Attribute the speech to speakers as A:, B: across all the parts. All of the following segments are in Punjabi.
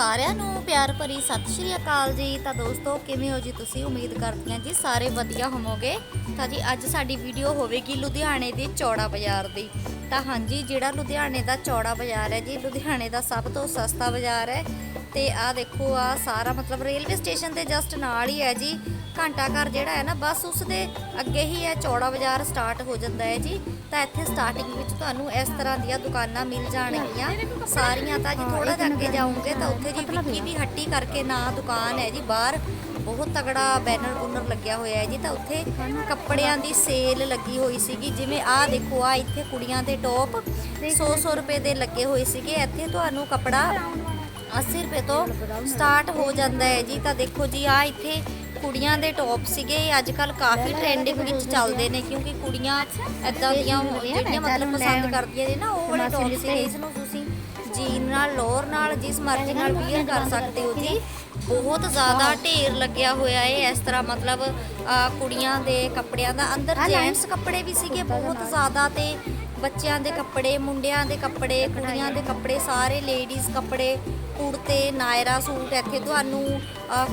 A: ਸਾਰਿਆਂ ਨੂੰ ਪਿਆਰ ਭਰੀ ਸਤਿ ਸ਼੍ਰੀ ਅਕਾਲ ਜੀ। ਤਾਂ ਦੋਸਤੋ, ਕਿਵੇਂ ਹੋ ਜੀ ਤੁਸੀਂ? ਉਮੀਦ ਕਰਦੀ ਹਾਂ ਜੀ ਸਾਰੇ ਵਧੀਆ ਹੋਵੋਗੇ। ਤਾਂ ਜੀ, ਅੱਜ ਸਾਡੀ ਵੀਡੀਓ ਹੋਵੇਗੀ ਲੁਧਿਆਣੇ ਦੇ ਚੌੜਾ ਬਾਜ਼ਾਰ ਦੀ। ਤਾਂ ਹਾਂਜੀ, ਜਿਹੜਾ ਲੁਧਿਆਣੇ ਦਾ ਚੌੜਾ ਬਾਜ਼ਾਰ ਹੈ ਜੀ, ਲੁਧਿਆਣੇ ਦਾ ਸਭ ਤੋਂ ਸਸਤਾ ਬਾਜ਼ਾਰ ਹੈ। ਤੇ ਆਹ ਦੇਖੋ ਆ ਸਾਰਾ ਮਤਲਬ ਰੇਲਵੇ ਸਟੇਸ਼ਨ ਦੇ ਜਸਟ ਨਾਲ ਹੀ ਹੈ ਜੀ। ਘੰਟਾ ਘਰ ਜਿਹੜਾ ਹੈ ਨਾ ਬਸ ਉਸ ਦੇ ਅੱਗੇ ਹੀ ਹੈ ਚੌੜਾ ਬਾਜ਼ਾਰ ਸਟਾਰਟ ਹੋ ਜਾਂਦਾ ਹੈ ਜੀ। ਤਾਂ ਇੱਥੇ ਸਟਾਰਟਿੰਗ ਵਿੱਚ ਤੁਹਾਨੂੰ ਇਸ ਤਰ੍ਹਾਂ ਦੀਆਂ ਦੁਕਾਨਾਂ ਮਿਲ ਜਾਣਗੀਆਂ। ਸਾਰੀਆਂ ਤਾਂ ਜੀ ਥੋੜਾ ਜਿਹਾ ਅੱਗੇ ਜਾਓਗੇ ਤਾਂ ਉੱਥੇ ਜੀ ਵਿੱਕੀ ਦੀ ਹੱਟੀ ਕਰਕੇ ਨਾਂ ਦੁਕਾਨ ਹੈ ਜੀ ਬਾਹਰ ਬਹੁਤ ਤਗੜਾ ਬੈਨਰ ਬੁਨਰ ਲੱਗਿਆ ਹੋਇਆ ਹੈ ਜੀ। ਤਾਂ ਉੱਥੇ ਕੱਪੜਿਆਂ ਦੀ ਸੇਲ ਲੱਗੀ ਹੋਈ ਸੀਗੀ। ਜਿਵੇਂ ਆਹ ਦੇਖੋ ਆ ਇੱਥੇ ਕੁੜੀਆਂ ਦੇ ਟੌਪ 100-100 ਰੁਪਏ ਦੇ ਲੱਗੇ ਹੋਏ ਸੀਗੇ। ਇੱਥੇ ਤੁਹਾਨੂੰ ਕੱਪੜਾ 80 ਰੁਪਏ ਤੋਂ ਸਟਾਰਟ ਹੋ ਜਾਂਦਾ ਹੈ ਜੀ ਤਾਂ ਦੇਖੋ ਜੀ ਆ ਇੱਥੇ ਕੁੜੀਆਂ ਦੇ ਟੌਪ ਸੀਗੇ ਅੱਜ ਕੱਲ ਕਾਫੀ ਟ੍ਰੈਂਡਿੰਗ ਵਿੱਚ ਚੱਲਦੇ ਨੇ ਕਿਉਂਕਿ ਕੁੜੀਆਂ ਐਦਾਂ ਦੀਆਂ ਜਿਹੜੀਆਂ ਮਤਲਬ ਪਸੰਦ ਕਰਦੀਆਂ ਨੇ ਨਾ ਉਹ ਵਾਲੇ ਟੌਪ ਸੀਗੇ ਇਸ ਨੂੰ ਤੁਸੀਂ ਜੀਨ ਨਾਲ ਲੋਅਰ ਨਾਲ ਜਿਸ ਮਰਜ਼ੀ ਨਾਲ ਵੀਅਰ ਕਰ ਸਕਦੇ ਹੋ ਜੀ ਬਹੁਤ ਜ਼ਿਆਦਾ ਢੇਰ ਲੱਗਿਆ ਹੋਇਆ ਹੈ ਇਸ ਤਰ੍ਹਾਂ ਮਤਲਬ ਕੁੜੀਆਂ ਦੇ ਕੱਪੜਿਆਂ ਦਾ ਅੰਦਰ ਜੈਂਟਸ ਕੱਪੜੇ ਵੀ ਸੀਗੇ ਬਹੁਤ ਜ਼ਿਆਦਾ ਤੇ ਬੱਚਿਆਂ ਦੇ ਕੱਪੜੇ ਮੁੰਡਿਆਂ ਦੇ ਕੱਪੜੇ ਕੁੜੀਆਂ ਦੇ ਕੱਪੜੇ ਸਾਰੇ ਲੇਡੀਜ਼ ਕੱਪੜੇ ਕੁੜਤੇ ਨਾਇਰਾ ਸੂਟ ਇੱਥੇ ਤੁਹਾਨੂੰ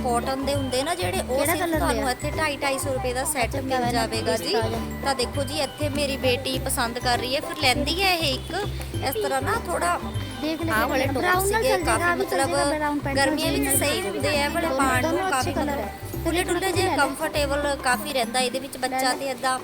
A: ਕਾਟਨ ਦੇ ਹੁੰਦੇ ਨਾ ਜਿਹੜੇ ਉਹ ਸਿਰਫ ਤੁਹਾਨੂੰ? ਇੱਥੇ 2.5 250 ਰੁਪਏ ਦਾ ਸੈੱਟ ਮਿਲ ਜਾਵੇਗਾ ਜੀ। ਤਾਂ ਦੇਖੋ ਜੀ ਇੱਥੇ ਮੇਰੀ ਬੇਟੀ ਪਸੰਦ ਕਰ ਰਹੀ ਹੈ। ਫਿਰ ਲੈਂਦੀ ਹੈ ਇਹ ਇੱਕ। ਇਸ ਤਰ੍ਹਾਂ ਨਾ ਥੋੜਾ
B: ਦੇਖ ਲੈ
A: ਆਹ ਵਾਲੇ ਟੌਪ ਸੀਗੇ ਕਾਫੀ ਮਤਲਬ ਗਰਮੀਆਂ ਵਿੱਚ ਸਹੀ ਹੁੰਦੇ ਆ ਬੜੇ ਪਾਣ ਨੂੰ ਕਾਫੀ ਮਤਲਬ ਖੁੱਲੇ ਡੁੱਲੇ ਜੇ ਕੰਫਰਟੇਬਲ ਕਾਫੀ ਰਹਿੰਦਾ ਇਹਦੇ ਵਿੱਚ ਬੱਚਾ ਤੇ ਇਦਾਂ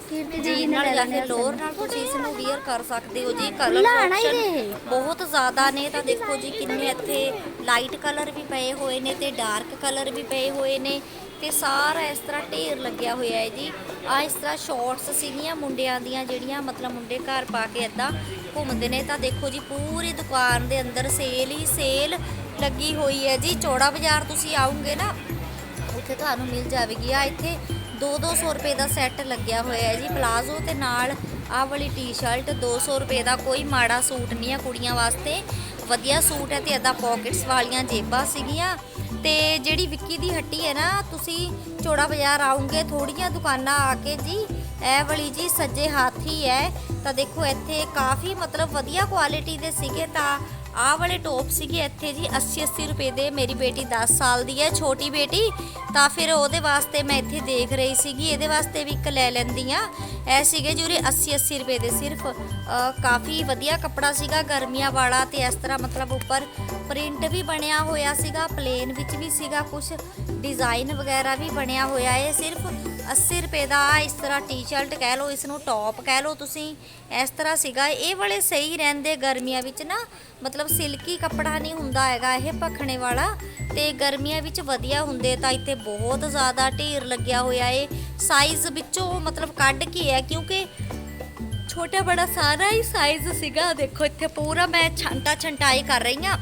A: ਜੀਨ ਨਾਲ ਜਾਂ ਫਿਰ ਲੋਅਰ ਨਾਲ ਤੁਸੀਂ ਇਸ ਨੂੰ ਵੀਅਰ ਕਰ ਸਕਦੇ ਹੋ ਜੀ ਕਲਰ ਆਪਸ਼ਨ। ਬਹੁਤ ਜ਼ਿਆਦਾ ਨੇ ਤਾਂ ਦੇਖੋ ਜੀ ਕਿੰਨੇ ਇੱਥੇ ਲਾਈਟ ਕਲਰ ਵੀ ਪਏ ਹੋਏ ਨੇ ਤੇ ਡਾਰਕ ਕਲਰ ਵੀ ਪਏ ਹੋਏ ਨੇ ਤੇ ਸਾਰਾ ਇਸ ਤਰ੍ਹਾਂ ਢੇਰ ਲੱਗਿਆ ਹੋਇਆ ਹੈ ਜੀ। ਆ ਇਸ ਤਰ੍ਹਾਂ ਸ਼ਾਰਟਸ ਸੀਗੀਆਂ ਮੁੰਡਿਆਂ ਦੀਆਂ ਜਿਹੜੀਆਂ ਮਤਲਬ ਮੁੰਡੇ ਘਰ ਪਾ ਕੇ ਇਦਾਂ ਘੁੰਮਦੇ ਨੇ ਤਾਂ ਦੇਖੋ ਜੀ ਪੂਰੀ ਦੁਕਾਨ ਦੇ ਅੰਦਰ ਸੇਲ ਹੀ ਸੇਲ ਲੱਗੀ ਹੋਈ ਹੈ ਜੀ। ਚੌੜਾ ਬਾਜ਼ਾਰ ਤੁਸੀਂ ਆਉਂਗੇ ਨਾ ਉੱਥੇ ਤੁਹਾਨੂੰ ਮਿਲ ਜਾਵੇਗੀ। ਆ ਇੱਥੇ 2-200 ਰੁਪਏ ਦਾ ਸੈੱਟ ਲੱਗਿਆ ਹੋਇਆ ਹੈ ਜੀ ਪਲਾਜ਼ੋ ਤੇ ਨਾਲ ਆਹ ਵਾਲੀ ਟੀ-ਸ਼ਰਟ 200 ਰੁਪਏ ਦਾ ਕੋਈ ਮਾੜਾ ਸੂਟ ਨਹੀਂ ਆ ਕੁੜੀਆਂ ਵਾਸਤੇ। ਵਧੀਆ ਸੂਟ ਹੈ ਤੇ ਇਦਾਂ ਪਾਕਟਸ ਵਾਲੀਆਂ ਜੇਬਾਂ ਸੀਗੀਆਂ। ਤੇ ਜਿਹੜੀ ਵਿੱਕੀ ਦੀ ਹੱਟੀ ਹੈ ਨਾ, ਤੁਸੀਂ ਚੌੜਾ ਬਾਜ਼ਾਰ ਆਉਂਗੇ ਥੋੜੀਆਂ ਦੁਕਾਨਾਂ ਆ ਕੇ ਜੀ, ਇਹ ਵਾਲੀ ਜੀ ਸੱਜੇ ਹੱਥ ਹੀ। ਹੈ ਤਾਂ ਦੇਖੋ, ਇੱਥੇ ਕਾਫੀ ਮਤਲਬ ਵਧੀਆ ਕੁਆਲਿਟੀ ਦੇ ਸੀਗੇ ਤਾਂ ਆਹ ਵਾਲੇ ਟੌਪ ਸੀਗੇ ਇੱਥੇ ਜੀ 80 80 ਰੁਪਏ ਦੇ ਮੇਰੀ ਬੇਟੀ 10 ਸਾਲ ਦੀ ਹੈ, ਛੋਟੀ ਬੇਟੀ। ਤਾਂ ਫਿਰ ਉਹਦੇ ਵਾਸਤੇ ਮੈਂ ਇੱਥੇ ਦੇਖ ਰਹੀ ਸੀਗੀ, ਇਹਦੇ ਵਾਸਤੇ ਵੀ ਇੱਕ ਲੈ ਲੈਂਦੀ ਆ ਇਹ ਸੀਗੇ ਜੂਰੇ 80 80 ਰੁਪਏ ਦੇ ਸਿਰਫ। ਕਾਫੀ ਵਧੀਆ ਕੱਪੜਾ ਸੀਗਾ, ਗਰਮੀਆਂ ਵਾਲਾ ਤੇ ਇਸ ਤਰ੍ਹਾਂ ਮਤਲਬ ਉੱਪਰ ਪ੍ਰਿੰਟ ਵੀ ਬਣਿਆ ਹੋਇਆ ਸੀਗਾ, ਪਲੇਨ ਵਿੱਚ ਵੀ ਸੀਗਾ ਕੁਝ ਡਿਜ਼ਾਈਨ ਵਗੈਰਾ ਵੀ ਬਣਿਆ ਹੋਇਆ ਹੈ। ਸਿਰਫ 80 ਰੁਪਏ ਦਾ ਇਸ ਤਰ੍ਹਾਂ ਟੀ-ਸ਼ਰਟ ਕਹਿ ਲਓ ਇਸ ਨੂੰ ਟੌਪ ਕਹਿ ਲਓ ਤੁਸੀਂ, ਇਸ ਤਰ੍ਹਾਂ ਸੀਗਾ। ਇਹ ਵਾਲੇ ਸਹੀ ਰਹਿੰਦੇ ਗਰਮੀਆਂ ਵਿੱਚ ਨਾ, ਮਤਲਬ ਸਿਲਕੀ ਕੱਪੜਾ ਨਹੀਂ ਹੁੰਦਾ ਹੈਗਾ ਇਹ ਭਖਣੇ ਵਾਲਾ, ਤੇ ਗਰਮੀਆਂ ਵਿੱਚ ਵਧੀਆ ਹੁੰਦੇ ਤਾਂ ਇੱਥੇ ਬਹੁਤ ਜ਼ਿਆਦਾ ਢੇਰ ਲੱਗਿਆ ਹੋਇਆ ਏ। ਸਾਈਜ਼ ਵਿੱਚੋਂ ਮਤਲਬ ਕੱਢ ਕੇ ਹੈ, ਕਿਉਂਕਿ ਛੋਟਾ ਬੜਾ ਸਾਰਾ ਹੀ ਸਾਈਜ਼ ਸੀਗਾ। ਦੇਖੋ, ਇੱਥੇ ਪੂਰਾ ਮੈਂ ਛੰਟਾ ਛੰਟਾਈ ਕਰ ਰਹੀ ਹਾਂ।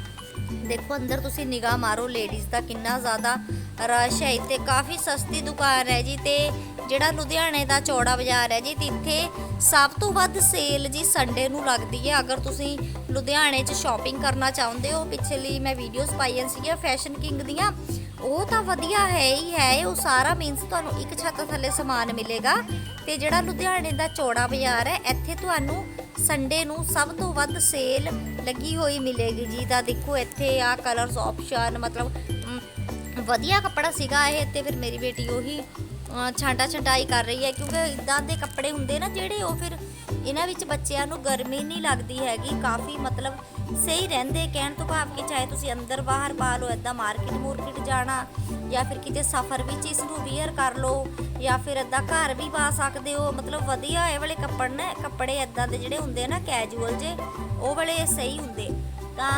A: ਦੇਖੋ, ਅੰਦਰ ਤੁਸੀਂ ਨਿਗਾਹ ਮਾਰੋ ਲੇਡੀਜ਼ ਦਾ ਕਿੰਨਾ ਜ਼ਿਆਦਾ ਰਸ਼ ਹੈ, ਇੱਥੇ ਕਾਫੀ ਸਸਤੀ ਦੁਕਾਨ ਹੈ ਜੀ ਤੇ ਜਿਹੜਾ ਲੁਧਿਆਣੇ ਦਾ ਚੌੜਾ ਬਾਜ਼ਾਰ ਹੈ ਜੀ ਤੇ ਇੱਥੇ ਸਭ ਤੋਂ ਵੱਧ ਸੇਲ ਜੀ ਸੰਡੇ ਨੂੰ ਲੱਗਦੀ ਹੈ। ਅਗਰ ਤੁਸੀਂ ਲੁਧਿਆਣੇ 'ਚ ਸ਼ਾਪਿੰਗ ਕਰਨਾ ਚਾਹੁੰਦੇ ਹੋ ਪਿਛਲੀ ਮੈਂ ਵੀਡੀਓਜ਼ ਪਾਈਆਂ ਸੀਗੀਆਂ ਫੈਸ਼ਨ ਕਿੰਗ ਦੀਆਂ, ਉਹ ਤਾਂ ਵਧੀਆ ਹੈ ਹੀ ਹੈ, ਉਹ ਸਾਰਾ ਮੀਨਸ ਤੁਹਾਨੂੰ ਇੱਕ ਛੱਤ ਥੱਲੇ ਸਮਾਨ ਮਿਲੇਗਾ। ਤੇ ਜਿਹੜਾ ਲੁਧਿਆਣੇ ਦਾ ਚੌੜਾ ਬਾਜ਼ਾਰ ਹੈ, ਇੱਥੇ ਤੁਹਾਨੂੰ ਸੰਡੇ ਨੂੰ ਸਭ ਤੋਂ ਵੱਧ ਸੇਲ ਲੱਗੀ ਹੋਈ ਮਿਲੇਗੀ ਜੀ। ਤਾਂ ਦੇਖੋ ਇੱਥੇ ਆ ਕਲਰਸ ਆਪਸ਼ਨ ਮਤਲਬ ਵਧੀਆ ਕੱਪੜਾ ਸੀਗਾ ਇਹ ਤੇ ਫਿਰ ਮੇਰੀ ਬੇਟੀ ਉਹੀ ਛਾਂਟਾ ਛੰਟਾਈ ਕਰ ਰਹੀ ਹੈ ਕਿਉਂਕਿ ਇਦਾਂ ਦੇ ਕੱਪੜੇ ਹੁੰਦੇ ਨਾ ਜਿਹੜੇ ਉਹ ਫਿਰ ਇਹਨਾਂ ਵਿੱਚ ਬੱਚਿਆਂ ਨੂੰ ਗਰਮੀ ਨਹੀਂ ਲੱਗਦੀ ਹੈਗੀ, ਕਾਫੀ ਮਤਲਬ ਸਹੀ ਰਹਿੰਦੇ ਕਹਿਣ ਤੋਂ ਭਾਵ ਕਿ ਚਾਹੇ ਤੁਸੀਂ ਅੰਦਰ ਬਾਹਰ ਪਾ ਲਓ ਇਦਾਂ ਮਾਰਕੀਟ ਮੂਰਕੀਟ ਜਾਣਾ ਜਾਂ ਫਿਰ ਕਿਤੇ ਸਫ਼ਰ ਵਿੱਚ ਇਸ ਨੂੰ ਵੀਅਰ ਕਰ ਲਓ ਜਾਂ ਫਿਰ ਇਦਾਂ ਘਰ ਵੀ ਪਾ ਸਕਦੇ ਹੋ, ਮਤਲਬ ਵਧੀਆ ਇਹ ਵਾਲੇ ਕੱਪੜੇ ਨੇ, ਕੱਪੜੇ ਇਦਾਂ ਦੇ ਜਿਹੜੇ ਹੁੰਦੇ ਨਾ ਕੈਜੂਅਲ ਜੇ ਉਹ ਵਾਲੇ ਸਹੀ ਹੁੰਦੇ। ਤਾਂ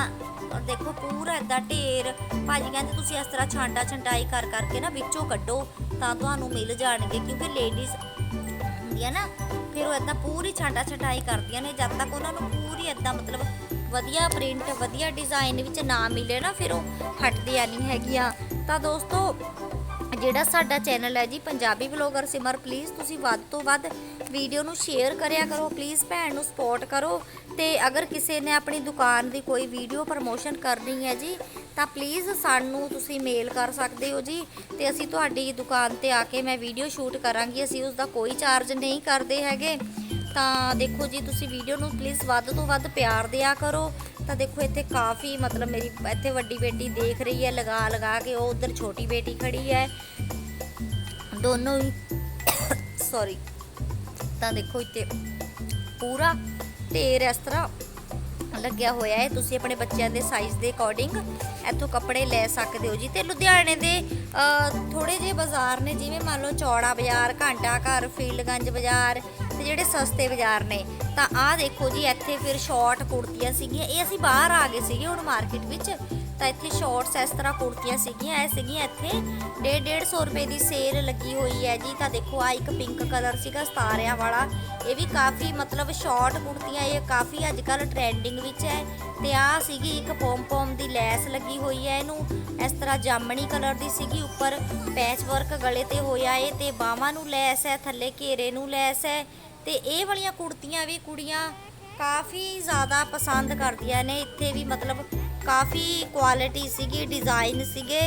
A: ਔਰ ਦੇਖੋ ਪੂਰਾ ਇਦਾਂ ਢੇਰ। ਭਾਜੀ ਕਹਿੰਦੇ ਤੁਸੀਂ ਇਸ ਤਰ੍ਹਾਂ ਛਾਂਟਾ ਛੰਟਾਈ ਕਰ ਕਰਕੇ ਨਾ ਵਿੱਚੋਂ ਕੱਢੋ ਤਾਂ ਤੁਹਾਨੂੰ ਮਿਲ ਜਾਣਗੇ ਕਿਉਂਕਿ ਲੇਡੀਜ਼ ਹੁੰਦੀਆਂ ਨਾ, ਫਿਰ ਉਹ ਇਦਾਂ ਪੂਰੀ ਛਾਂਟਾ ਛਟਾਈ ਕਰਦੀਆਂ ਨੇ, ਜਦ ਤੱਕ ਉਹਨਾਂ ਨੂੰ ਪੂਰੀ ਇਦਾਂ ਮਤਲਬ ਵਧੀਆ ਪ੍ਰਿੰਟ ਵਧੀਆ ਡਿਜ਼ਾਈਨ ਵਿੱਚ ਨਾ ਮਿਲੇ ਨਾ, ਫਿਰ ਉਹ ਹਟਦੀਆਂ ਨਹੀਂ ਹੈਗੀਆਂ। ਤਾਂ ਦੋਸਤੋ, ਜਿਹੜਾ ਸਾਡਾ ਚੈਨਲ ਹੈ ਜੀ, ਪੰਜਾਬੀ ਵਲੌਗਰ ਸਿਮਰ ਪਲੀਜ਼ ਤੁਸੀਂ ਵੱਧ ਤੋਂ ਵੱਧ ਵੀਡੀਓ ਨੂੰ ਸ਼ੇਅਰ ਕਰਿਆ ਕਰੋ ਪਲੀਜ਼ ਭੈਣ ਨੂੰ ਸਪੋਰਟ ਕਰੋ। ਤੇ ਅਗਰ ਕਿਸੇ ਨੇ ਆਪਣੀ ਦੁਕਾਨ ਦੀ ਕੋਈ ਵੀਡੀਓ ਪ੍ਰਮੋਸ਼ਨ ਕਰਨੀ ਹੈ ਜੀ, ਤਾਂ ਪਲੀਜ਼ ਸਾਨੂੰ ਤੁਸੀਂ ਮੇਲ ਕਰ ਸਕਦੇ ਹੋ ਜੀ। ਤੇ ਅਸੀਂ ਤੁਹਾਡੀ ਦੁਕਾਨ ਤੇ ਆ ਕੇ ਮੈਂ ਵੀਡੀਓ ਸ਼ੂਟ ਕਰਾਂਗੀ, ਅਸੀਂ ਉਸ ਦਾ ਕੋਈ ਚਾਰਜ ਨਹੀਂ ਕਰਦੇ ਹੈਗੇ। ਤਾਂ ਦੇਖੋ ਜੀ, ਤੁਸੀਂ ਵੀਡੀਓ ਨੂੰ ਪਲੀਜ਼ ਵੱਧ ਤੋਂ ਵੱਧ ਪਿਆਰ ਦਿਆ ਕਰੋ। ਤਾਂ ਦੇਖੋ, ਇੱਥੇ ਕਾਫੀ ਮਤਲਬ ਮੇਰੀ ਇੱਥੇ ਵੱਡੀ ਬੇਟੀ ਦੇਖ ਰਹੀ ਹੈ, ਲਗਾ ਲਗਾ ਕੇ ਉਹ ਉਧਰ ਛੋਟੀ ਬੇਟੀ ਖੜੀ ਹੈ। ਦੋਨੋਂ ਹੀ ਸੌਰੀ ਤਾਂ ਦੇਖੋ ਇੱਥੇ ਪੂਰਾ ਢੇਰ ਇਸ ਤਰ੍ਹਾਂ ਲੱਗਿਆ ਹੋਇਆ ਹੈ। ਤੁਸੀਂ ਆਪਣੇ ਬੱਚਿਆਂ ਦੇ ਸਾਈਜ਼ ਦੇ ਅਕੋਰਡਿੰਗ ਇੱਥੋਂ ਕੱਪੜੇ ਲੈ ਸਕਦੇ ਹੋ ਜੀ। ਤੇ ਲੁਧਿਆਣੇ ਦੇ ਥੋੜੇ ਜਿਹੇ ਬਾਜ਼ਾਰ ਨੇ, ਜਿਵੇਂ ਮੰਨ ਲਓ ਚੌੜਾ ਬਾਜ਼ਾਰ, ਘੰਟਾ ਘਰ, ਫੀਲਡਗੰਜ ਬਾਜ਼ਾਰ ਤੇ ਜਿਹੜੇ ਸਸਤੇ ਬਾਜ਼ਾਰ ਨੇ। ਤਾਂ ਆਹ ਦੇਖੋ ਜੀ, ਇੱਥੇ ਫਿਰ ਸ਼ਾਰਟ ਕੁੜਤੀਆਂ ਸੀਗੀਆਂ। ਇਹ ਅਸੀਂ ਬਾਹਰ ਆ ਗਏ ਸੀਗੇ ਹੁਣ ਮਾਰਕੀਟ ਵਿੱਚ। ਤਾਂ ਇੱਥੇ ਸ਼ਾਰਟਸ ਇਸ ਤਰ੍ਹਾਂ ਕੁੜਤੀਆਂ ਸੀਗੀਆਂ, ਇਹ ਸੀਗੀਆਂ ਇੱਥੇ। 1.5 150 ਰੁਪਏ ਦੀ ਸੇਲ ਲੱਗੀ ਹੋਈ ਹੈ ਜੀ। ਤਾਂ ਦੇਖੋ ਆ ਇੱਕ ਪਿੰਕ ਕਲਰ ਸੀਗਾ ਸਤਾਰਿਆਂ ਵਾਲਾ। ਇਹ ਵੀ ਕਾਫੀ ਮਤਲਬ ਸ਼ਾਰਟ ਕੁੜਤੀਆਂ, ਇਹ ਕਾਫੀ ਅੱਜ ਕੱਲ ਟ੍ਰੈਂਡਿੰਗ ਵਿੱਚ ਹੈ। ਤੇ ਆ ਸੀਗੀ ਇੱਕ ਪੋਮ ਪੋਮ ਦੀ ਲੈਸ ਲੱਗੀ ਹੋਈ ਹੈ ਇਹਨੂੰ। ਇਸ ਤਰ੍ਹਾਂ ਜਾਮਣੀ ਕਲਰ ਦੀ ਸੀਗੀ, ਉੱਪਰ ਪੈਚ ਵਰਕ ਗਲੇ ਤੇ ਹੋਇਆ ਏ ਤੇ ਬਾਹਾਂ ਨੂੰ ਲੈਸ ਹੈ, ਥੱਲੇ ਘੇਰੇ ਨੂੰ ਲੈਸ ਹੈ। ਤੇ ਇਹ ਵਾਲੀਆਂ ਕੁੜਤੀਆਂ ਵੀ ਕੁੜੀਆਂ ਕਾਫੀ ਜ਼ਿਆਦਾ ਪਸੰਦ ਕਰਦੀਆਂ ਨੇ। ਇੱਥੇ ਵੀ ਮਤਲਬ ਕਾਫੀ ਕੁਆਲਿਟੀ ਸੀਗੀ ਡਿਜ਼ਾਈਨ ਸੀਗੇ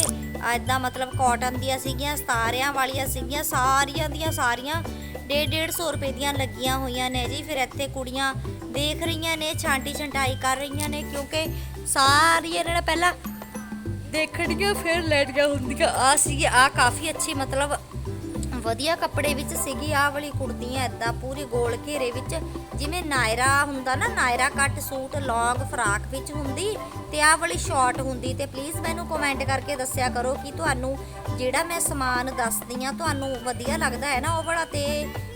A: ਐਦਾਂ ਮਤਲਬ ਕਾਟਨ ਦੀਆਂ ਸੀਗੀਆਂ, ਸਤਾਰਿਆਂ ਵਾਲੀਆਂ ਸੀਗੀਆਂ, ਸਾਰੀਆਂ ਦੀਆਂ ਸਾਰੀਆਂ 150 ਰੁਪਏ ਦੀਆਂ ਲੱਗੀਆਂ ਹੋਈਆਂ ਨੇ ਜੀ। ਫਿਰ ਇੱਥੇ ਕੁੜੀਆਂ ਦੇਖ ਰਹੀਆਂ ਨੇ, ਛਾਂਟੀ ਛੰਟਾਈ ਕਰ ਰਹੀਆਂ ਨੇ, ਕਿਉਂਕਿ ਸਾਰੀਆਂ ਇਹਨਾਂ ਨੇ ਪਹਿਲਾਂ ਦੇਖਣੀਆਂ ਫਿਰ ਲੈਣੀਆਂ ਹੁੰਦੀਆਂ ਆ ਸੀ ਆ ਕਾਫੀ ਅੱਛੀ ਮਤਲਬ ਵਧੀਆ ਕੱਪੜੇ ਵਿੱਚ ਸੀਗੀ, ਆਹ ਵਾਲੀ ਕੁੜਤੀਆਂ ਐਦਾਂ ਪੂਰੀ ਗੋਲ ਘੇਰੇ ਵਿੱਚ, ਜਿਵੇਂ ਨਾਇਰਾ ਹੁੰਦਾ ਨਾ, ਨਾਇਰਾ ਕੱਟ ਸੂਟ, ਲੌਂਗ ਫਰਾਕ ਵਿੱਚ ਹੁੰਦੀ ਤੇ ਆਹ ਵਾਲੀ ਸ਼ਾਰਟ ਹੁੰਦੀ ਤੇ ਪਲੀਜ਼ ਮੈਨੂੰ ਕਮੈਂਟ ਕਰਕੇ ਦੱਸਿਆ ਕਰੋ ਕਿ ਤੁਹਾਨੂੰ ਜਿਹੜਾ ਮੈਂ ਸਮਾਨ ਦੱਸਦੀ ਆ ਤੁਹਾਨੂੰ ਵਧੀਆ ਲੱਗਦਾ ਹੈ ਨਾ ਉਹ ਵਾਲਾ ਤੇ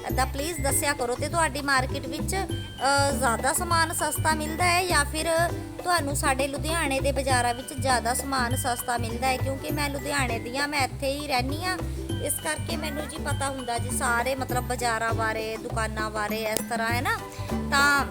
A: ਐਦਾਂ ਪਲੀਜ਼ ਦੱਸਿਆ ਕਰੋ ਤੇ ਤੁਹਾਡੀ ਮਾਰਕੀਟ ਵਿੱਚ ਜ਼ਿਆਦਾ ਸਮਾਨ ਸਸਤਾ ਮਿਲਦਾ ਹੈ ਜਾਂ ਫਿਰ ਤੁਹਾਨੂੰ ਸਾਡੇ ਲੁਧਿਆਣੇ ਦੇ ਬਾਜ਼ਾਰਾਂ ਵਿੱਚ ਜ਼ਿਆਦਾ ਸਮਾਨ ਸਸਤਾ ਮਿਲਦਾ ਹੈ? ਕਿਉਂਕਿ ਮੈਂ ਲੁਧਿਆਣੇ ਦੀ ਆ ਮੈਂ ਇੱਥੇ ਹੀ ਰਹਿੰਦੀ ਆ ਇਸ ਕਰਕੇ ਮੈਨੂੰ ਜੀ ਪਤਾ ਹੁੰਦਾ ਜੀ ਸਾਰੇ ਮਤਲਬ ਬਾਜ਼ਾਰਾਂ ਬਾਰੇ, ਦੁਕਾਨਾਂ ਬਾਰੇ ਇਸ ਤਰ੍ਹਾਂ, ਹੈ ਨਾ? ਤਾਂ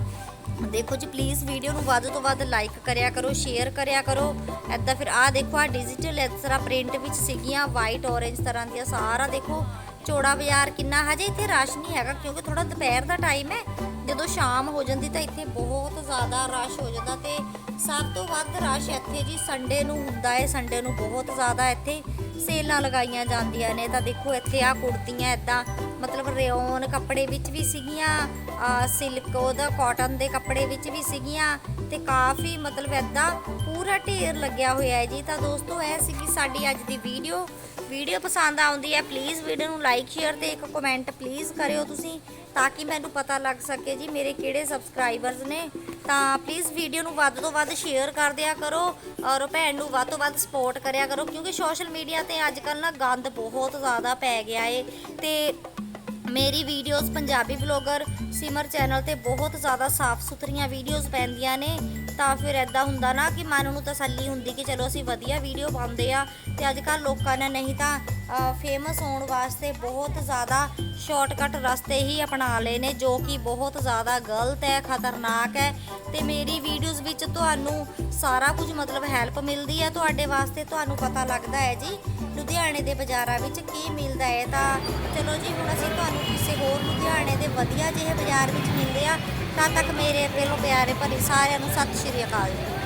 A: ਦੇਖੋ ਜੀ ਪਲੀਜ਼ ਵੀਡੀਓ ਨੂੰ ਵੱਧ ਤੋਂ ਵੱਧ ਲਾਈਕ ਕਰਿਆ ਕਰੋ ਸ਼ੇਅਰ ਕਰਿਆ ਕਰੋ। ਐਦਾਂ ਫਿਰ ਆਹ ਦੇਖੋ ਆ ਡਿਜੀਟਲ ਇਸ ਤਰ੍ਹਾਂ ਪ੍ਰਿੰਟ ਵਿੱਚ ਸੀਗੀਆਂ ਵਾਈਟ ਔਰੇਂਜ ਤਰ੍ਹਾਂ ਦੀਆਂ ਸਾਰਾ ਦੇਖੋ। ਚੋੜਾ ਬਾਜ਼ਾਰ ਕਿੰਨਾ, ਹਜੇ ਇੱਥੇ ਰਸ਼ ਨਹੀਂ ਹੈਗਾ ਕਿਉਂਕਿ ਥੋੜਾ ਦੁਪਹਿਰ ਦਾ ਟਾਈਮ ਹੈ। ਜਦੋਂ ਸ਼ਾਮ ਹੋ ਜਾਂਦੀ ਤਾਂ ਇੱਥੇ ਬਹੁਤ ਜ਼ਿਆਦਾ ਰਸ਼ ਹੋ ਜਾਂਦਾ ਤੇ ਸਭ ਤੋਂ ਵੱਧ ਰਸ਼ ਇੱਥੇ ਜੀ ਸੰਡੇ ਨੂੰ ਹੁੰਦਾ ਹੈ ਸੰਡੇ ਨੂੰ ਬਹੁਤ ਜ਼ਿਆਦਾ ਇੱਥੇ ਸੇਲਾਂ ਲਗਾਈਆਂ ਜਾਂਦੀਆਂ ਨੇ। ਤਾਂ ਦੇਖੋ ਇੱਥੇ ਆ ਕੁੜਤੀਆਂ ਇਦਾਂ, ਮਤਲਬ ਰਿਓਨ ਕੱਪੜੇ ਵਿੱਚ ਵੀ ਸੀਗੀਆਂ ਸਿਲਕ ਉਹਦਾ ਕਾਟਨ ਦੇ ਕੱਪੜੇ ਵਿੱਚ ਵੀ ਸੀਗੀਆਂ ਤੇ ਕਾਫੀ ਮਤਲਬ ਇਦਾਂ ਪੂਰਾ ਢੇਰ ਲੱਗਿਆ ਹੋਇਆ ਹੈ ਜੀ। ਤਾਂ ਦੋਸਤੋ, ਇਹ ਸੀਗੀ ਸਾਡੀ ਅੱਜ ਦੀ ਵੀਡੀਓ ਵੀਡੀਓ ਪਸੰਦ ਆਉਂਦੀ ਹੈ ਪਲੀਜ਼ ਵੀਡੀਓ ਨੂੰ ਲਾਈਕ ਸ਼ੇਅਰ ਤੇ ਇੱਕ ਕਮੈਂਟ ਪਲੀਜ਼ ਕਰਿਓ ਤੁਸੀਂ। ਤਾਂ ਕਿ ਮੈਨੂੰ ਪਤਾ ਲੱਗ ਸਕੇ ਜੀ ਮੇਰੇ ਕਿਹੜੇ ਸਬਸਕ੍ਰਾਈਬਰਸ ਨੇ। ਤਾਂ ਪਲੀਜ਼ ਵੀਡੀਓ ਨੂੰ ਵੱਧ ਤੋਂ ਵੱਧ ਸ਼ੇਅਰ ਕਰ ਦਿਆ ਕਰੋ ਔਰ ਭੈਣ ਨੂੰ ਵੱਧ ਤੋਂ ਵੱਧ ਸਪੋਰਟ ਕਰਿਆ ਕਰੋ ਕਿਉਂਕਿ ਸੋਸ਼ਲ ਮੀਡੀਆ ਤੇ ਅੱਜ ਕੱਲ ਨਾ ਗੰਦ ਬਹੁਤ ਜ਼ਿਆਦਾ ਪੈ ਗਿਆ ਏ। ਤੇ ਮੇਰੀ videos Punjabi blogger Simar channel ਤੇ ਬਹੁਤ ਜ਼ਿਆਦਾ ਸਾਫ਼ ਸੁਥਰੀਆਂ ਵੀਡੀਓਜ਼ ਪੈਂਦੀਆਂ ਨੇ। ਤਾਂ ਫਿਰ ਐਦਾਂ ਹੁੰਦਾ ਨਾ ਕਿ ਮਨ ਨੂੰ ਤਸੱਲੀ ਹੁੰਦੀ ਕਿ ਚਲੋ ਅਸੀਂ ਵਧੀਆ ਵੀਡੀਓ ਪਾਉਂਦੇ ਆ ਤੇ ਅੱਜ ਕੱਲ ਲੋਕਾਂ ਨੇ ਨਹੀਂ ਤਾਂ ਫੇਮਸ ਹੋਣ ਵਾਸਤੇ ਬਹੁਤ ਜ਼ਿਆਦਾ ਸ਼ਾਰਟਕਟ ਰਸਤੇ ਹੀ ਅਪਣਾ ਲਏ ਨੇ, ਜੋ ਕਿ ਬਹੁਤ ਜ਼ਿਆਦਾ ਗਲਤ ਹੈ, ਖਤਰਨਾਕ ਹੈ। ਤੇ ਮੇਰੀ ਵੀਡੀਓਜ਼ ਵਿੱਚ ਤੁਹਾਨੂੰ ਸਾਰਾ ਕੁਝ ਮਤਲਬ ਹੈਲਪ ਮਿਲਦੀ ਹੈ। ਤੁਹਾਡੇ ਵਾਸਤੇ ਤੁਹਾਨੂੰ ਪਤਾ ਲੱਗਦਾ ਹੈ ਜੀ, ਲੁਧਿਆਣੇ ਦੇ ਬਾਜ਼ਾਰਾਂ ਵਿੱਚ ਕੀ ਮਿਲਦਾ ਹੈ। ਤਾਂ ਚਲੋ ਜੀ, ਹੁਣ ਅਸੀਂ ਤੁਹਾਨੂੰ ਕਿਸੇ ਹੋਰ ਲੁਧਿਆਣੇ ਦੇ ਵਧੀਆ ਜਿਹੇ ਬਾਜ਼ਾਰ ਵਿੱਚ ਮਿਲਦੇ ਆ ਤਦ ਤੱਕ ਮੇਰੇ ਵੱਲੋਂ ਪਿਆਰੇ ਭਰੀ ਸਾਰਿਆਂ ਨੂੰ ਸਤਿ ਸ਼੍ਰੀ ਅਕਾਲ ਜੀ।